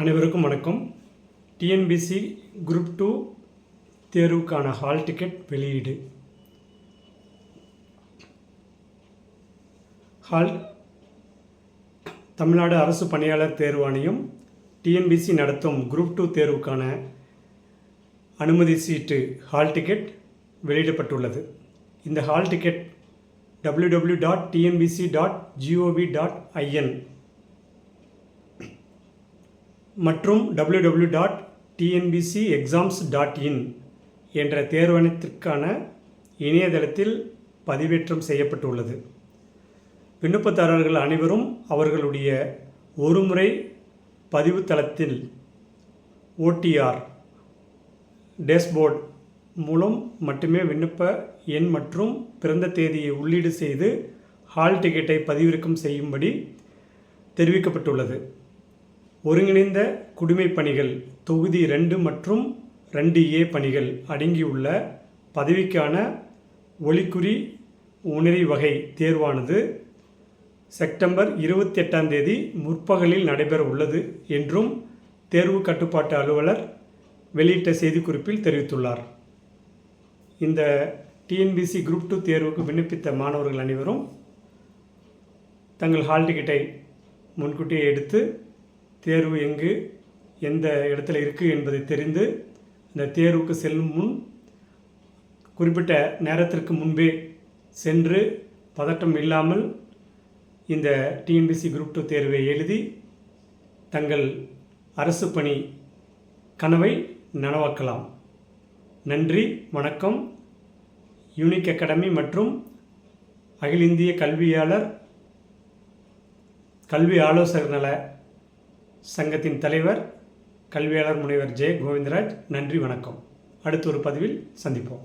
அனைவருக்கும் வணக்கம். TNPSC group two தேர்வுக்கான ஹால் டிக்கெட் வெளியீடு. ஹால் தமிழ்நாடு அரசு பணியாளர் தேர்வாணையம் டிஎன்பிசி நடத்தும் குரூப் டூ தேர்வுக்கான அனுமதி சீட்டு ஹால் டிக்கெட் வெளியிடப்பட்டுள்ளது. இந்த hall ticket www.tnbc.gov.in dot TNPSC dot GOV dot IN மற்றும் www.tnbcexams.in dot TNPSC exams dot in என்ற தேர்வனத்திற்கான இணையதளத்தில் பதிவேற்றம் செய்யப்பட்டுள்ளது. விண்ணப்பதாரர்கள் அனைவரும் அவர்களுடைய ஒருமுறை பதிவு தளத்தில் ஓடிஆர் டேஷ்போர்ட் மூலம் மட்டுமே விண்ணப்ப எண் மற்றும் பிறந்த தேதியை உள்ளீடு செய்து ஹால் டிக்கெட்டை பதிவிறக்கம் செய்யும்படி தெரிவிக்கப்பட்டுள்ளது. ஒருங்கிணைந்த குடிமை பணிகள் தொகுதி ரெண்டு மற்றும் ரெண்டு ஏ பணிகள் அடங்கியுள்ள பதவிக்கான ஒலிக்குறி உணரி வகை தேர்வானது செப்டம்பர் இருபத்தி எட்டாம் தேதி முற்பகலில் நடைபெற உள்ளது என்றும் தேர்வு கட்டுப்பாட்டு அலுவலர் வெளியிட்ட செய்திக்குறிப்பில் தெரிவித்துள்ளார். இந்த டிஎன்பிசி குரூப் டூ தேர்வுக்கு விண்ணப்பித்த மாணவர்கள் அனைவரும் தங்கள் ஹால் டிக்கெட்டை முன்கூட்டியே எடுத்து தேர்வு எங்கு எந்த இடத்துல இருக்குது என்பதை தெரிந்து இந்த தேர்வுக்கு செல்லும் முன் குறிப்பிட்ட நேரத்திற்கு முன்பே சென்று பதட்டம் இல்லாமல் இந்த டிஎன்பிசி குரூப் டூ தேர்வை எழுதி தங்கள் அரசு பணி கனவை நனவாக்கலாம். நன்றி வணக்கம். யூனிக் அகாடமி மற்றும் அகில இந்திய கல்வியாளர் கல்வி ஆலோசகர் நல சங்கத்தின் தலைவர் கல்வியாளர் முனைவர் ஜெய கோவிந்தராஜ் நன்றி வணக்கம். அடுத்த ஒரு பதிவில் சந்திப்போம்.